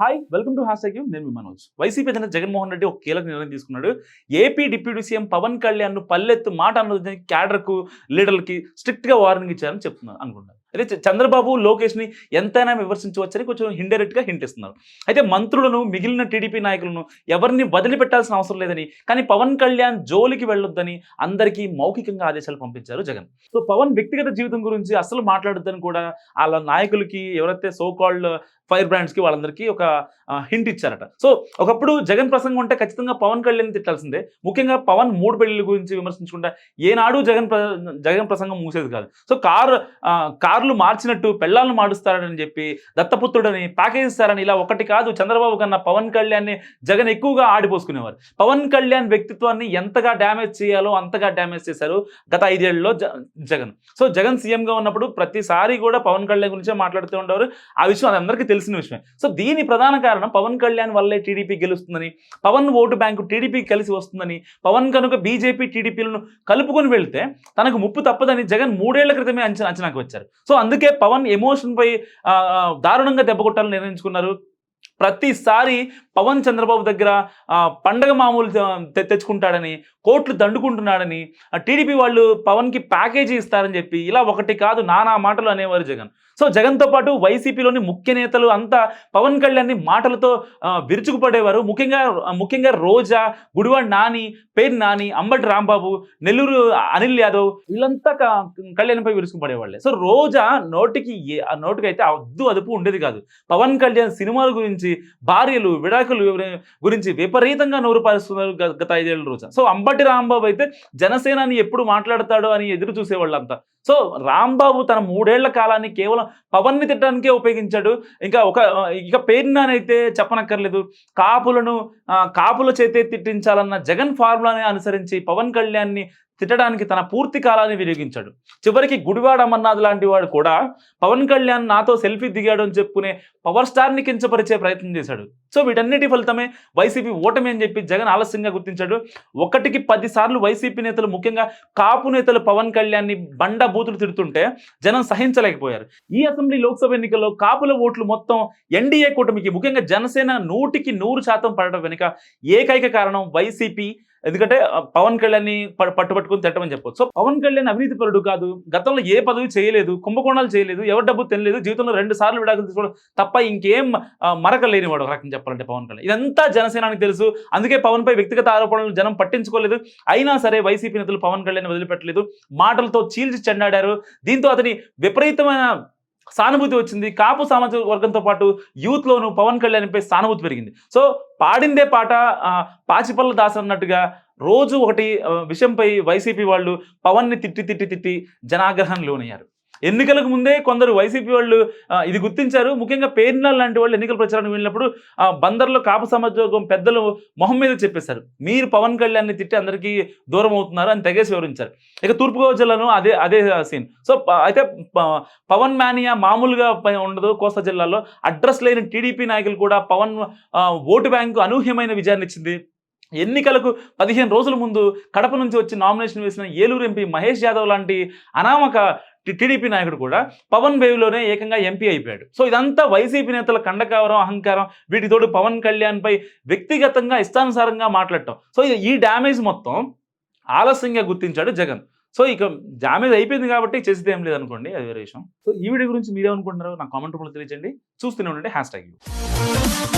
Hi welcome to hashtag నేను మీ Manoj. YCP అధినేత జగన్మోహన్ రెడ్డి ఒక కీలక నిర్ణయం తీసుకున్నాడు. AP deputy CM Pawan Kalyan పల్లెత్తు మాట అన్నది క్యాడర్కు లీడర్లకి స్ట్రిక్ట్గా వార్నింగ్ ఇచ్చారని చెప్తున్నారు అనుకుంటున్నారు అయితే చంద్రబాబు లోకేష్ని ఎంతైనా విమర్శించవచ్చని కొంచెం ఇండైరెక్ట్గా హింట్ ఇస్తున్నారు. అయితే మంత్రులను మిగిలిన టీడీపీ నాయకులను ఎవరిని వదిలిపెట్టాల్సిన అవసరం లేదని కానీ పవన్ కళ్యాణ్ జోలికి వెళ్ళొద్దని అందరికీ మౌఖికంగా ఆదేశాలు పంపించారు జగన్. సో పవన్ వ్యక్తిగత జీవితం గురించి అసలు మాట్లాడొద్దని కూడా వాళ్ళ నాయకులకి ఎవరైతే సో కాల్డ్ ఫైర్ బ్రాండ్స్కి వాళ్ళందరికీ ఒక హింట్ ఇచ్చారట. సో ఒకప్పుడు జగన్ ప్రసంగం ఉంటే ఖచ్చితంగా పవన్ కళ్యాణ్ తిట్టాల్సిందే. ముఖ్యంగా పవన్ మూడు పెళ్ళి గురించి విమర్శించకుండా ఏనాడు జగన్ జగన్ ప్రసంగం మూసేది కాదు. సో కారు కార్లు మార్చినట్టు పెళ్ళాలను మాడుస్తారని చెప్పి దత్తపుత్రుడని ప్యాకేజ్ ఇస్తారని ఇలా ఒకటి కాదు చంద్రబాబు కన్నా పవన్ కళ్యాణ్ని జగన్ ఎక్కువగా ఆడిపోసుకునేవారు. పవన్ కళ్యాణ్ వ్యక్తిత్వాన్ని ఎంతగా డ్యామేజ్ చేయాలో అంతగా డ్యామేజ్ చేశారు గత ఐదేళ్ళలో జగన్. సో జగన్ సీఎంగా ఉన్నప్పుడు ప్రతిసారి కూడా పవన్ కళ్యాణ్ గురించే మాట్లాడుతూ ఉండేవారు. ఆ విషయం అది అందరికీ తెలిసిన విషయమే. సో దీని ప్రధాన కారణం పవన్ కళ్యాణ్ వల్లే టీడీపీ గెలుస్తుందని పవన్ ఓటు బ్యాంకు టీడీపీ కలిసి వస్తుందని పవన్ కనుక బీజేపీ టీడీపీలను కలుపుకొని వెళ్తే తనకు ముప్పు తప్పదని జగన్ మూడేళ్ళ క్రితమే అంచనా అంచనాకు వచ్చారు. సో అందుకే పవన్ ఎమోషన్ పై దారుణంగా దెబ్బ కొట్టాలని నిర్ణయించుకున్నారు. ప్రతిసారి పవన్ చంద్రబాబు దగ్గర ఆ, పండగ మామూలు తెచ్చుకుంటాడని కోట్లు దండుకుంటున్నాడని టీడీపీ వాళ్ళు పవన్కి ప్యాకేజీ ఇస్తారని చెప్పి ఇలా ఒకటి కాదు నానా మాటలు అనేవారు జగన్. సో జగన్తో పాటు వైసీపీలోని ముఖ్య నేతలు అంతా పవన్ కళ్యాణ్ని మాటలతో విరుచుకుపడేవారు. ముఖ్యంగా ముఖ్యంగా రోజా గుడివాడ్ నాని పేరు నాని అంబటి రాంబాబు నెల్లూరు అనిల్ యాదవ్ వీళ్ళంతా కళ్యాణ్పై విరుచుకుపడేవాళ్ళే. సో రోజా నోటికి ఏ- అయితే అద్దు అదుపు ఉండేది కాదు. పవన్ కళ్యాణ్ సినిమాల గురించి భార్యలు విడాకులు గురించి విపరీతంగా నోరు పారుస్తున్నారు గత ఐదేళ్ళ రోజు సో అంబటి రాంబాబు అయితే జనసేనాని ఎప్పుడు మాట్లాడతాడో అని ఎదురు చూసేవాళ్ళంతా. సో రాంబాబు తన మూడేళ్ళ కాలాన్ని కేవలం పవన్ని తిట్టడానికే ఉపయోగించాడు. ఇంకా ఒక ఇక పేరునానైతే చెప్పనక్కర్లేదు. కాపులను కాపుల చేతే తిట్టించాలన్న జగన్ ఫార్ములాని అనుసరించి పవన్ కళ్యాణ్ని తిట్టడానికి తన పూర్తి కాలాన్ని వినియోగించాడు. చివరికి గుడివాడ అమర్నాథ్ లాంటి వాడు కూడా పవన్ కళ్యాణ్ నాతో సెల్ఫీ దిగాడు అని చెప్పుకునే పవర్ స్టార్ని కించపరిచే ప్రయత్నం చేశాడు. సో వీటన్నిటి ఫలితమే వైసీపీ ఓటమి అని చెప్పి జగన్ ఆలస్యంగా గుర్తించాడు. ఒకటికి పది సార్లు వైసీపీ నేతలు ముఖ్యంగా కాపు నేతలు పవన్ కళ్యాణ్ని బండ బూతులు తిడుతుంటే జనం సహించలేకపోయారు. ఈ అసెంబ్లీ లోక్సభ ఎన్నికల్లో కాపుల ఓట్లు మొత్తం ఎన్డీఏ కూటమికి ముఖ్యంగా జనసేన నూటికి నూరు శాతం పడటం వెనుక ఏకైక కారణం వైసీపీ ఎందుకంటే పవన్ కళ్యాణ్ ప- పట్టుబట్టుకుని తిట్టమని చెప్పొచ్చు. సో పవన్ కళ్యాణ్ అవినీతి పరుడు కాదు. గతంలో ఏ పదవి చేయలేదు కుంభకోణాలు చేయలేదు ఎవరి డబ్బు తినలేదు జీవితంలో రెండు సార్లు విడాకులు తీసుకోవడం తప్ప ఇంకేం మరకలేని మరక లేనివాడు ఒక రకం చెప్పాలంటే పవన్ కళ్యాణ్. ఇదంతా జనసేనానికి తెలుసు. అందుకే పవన్ పై వ్యక్తిగత ఆరోపణలు జనం పట్టించుకోలేదు. అయినా సరే వైసీపీ నేతలు పవన్ కళ్యాణ్ వదిలిపెట్టలేదు. మాటలతో చీల్చి చెండాడారు. దీంతో అతని విపరీతమైన సానుభూతి వచ్చింది. కాపు సామాజిక వర్గంతో పాటు యూత్లోను పవన్ కళ్యాణ్పై సానుభూతి పెరిగింది. సో పాడిందే పాట పాచిపల్ల దాస్ అన్నట్టుగా రోజు ఒకటి విషయంపై వైసీపీ వాళ్ళు పవన్ని తిట్టి తిట్టి తిట్టి జనాగ్రహం లోనయ్యారు. ఎన్నికలకు ముందే కొందరు వైసీపీ వాళ్ళు ఇది గుర్తించారు. ముఖ్యంగా పేర్నాల్ లాంటి వాళ్ళు ఎన్నికల ప్రచారానికి వెళ్ళినప్పుడు ఆ, బందర్లో కాపు సమాజం పెద్దలు మొహం మీద చెప్పేశారు. మీరు పవన్ కళ్యాణ్ని తిట్టి అందరికీ దూరం అవుతున్నారు అని తెగేసి వివరించారు. ఇక తూర్పుగోదావరి జిల్లాను అదే అదే సీన్. సో అయితే ప- పవన్ మానియా మామూలుగా ఉండదు కోస్తా జిల్లాలో. అడ్రస్ లేని టీడీపీ నాయకులు కూడా పవన్ ఓటు బ్యాంకు అనూహ్యమైన విజయాన్ని ఇచ్చింది. ఎన్నికలకు పదిహేను రోజుల ముందు కడప నుంచి వచ్చి నామినేషన్ వేసిన ఏలూరు ఎంపీ మహేష్ యాదవ్ లాంటి అనామక టీడీపీ నాయకుడు కూడా పవన్ వేవ్లోనే ఏకంగా ఎంపీ అయిపోయాడు. సో ఇదంతా వైసీపీ నేతల కండకావరం అహంకారం వీటితోడు పవన్ కళ్యాణ్ పై వ్యక్తిగతంగా ఇష్టానుసారంగా మాట్లాడటం. సో ఈ- డ్యామేజ్ మొత్తం ఆలస్యంగా గుర్తించాడు జగన్. సో ఇక డ్యామేజ్ అయిపోయింది కాబట్టి చేసేది ఏం లేదనుకోండి అది వేరే విషయం. సో ఈ వీడియో గురించి మీరేమనుకుంటున్నారో నా కామెంట్ రూపంలో తెలియజేయండి. చూస్తూనే ఉండండి హ్యాష్ ట్యాగ్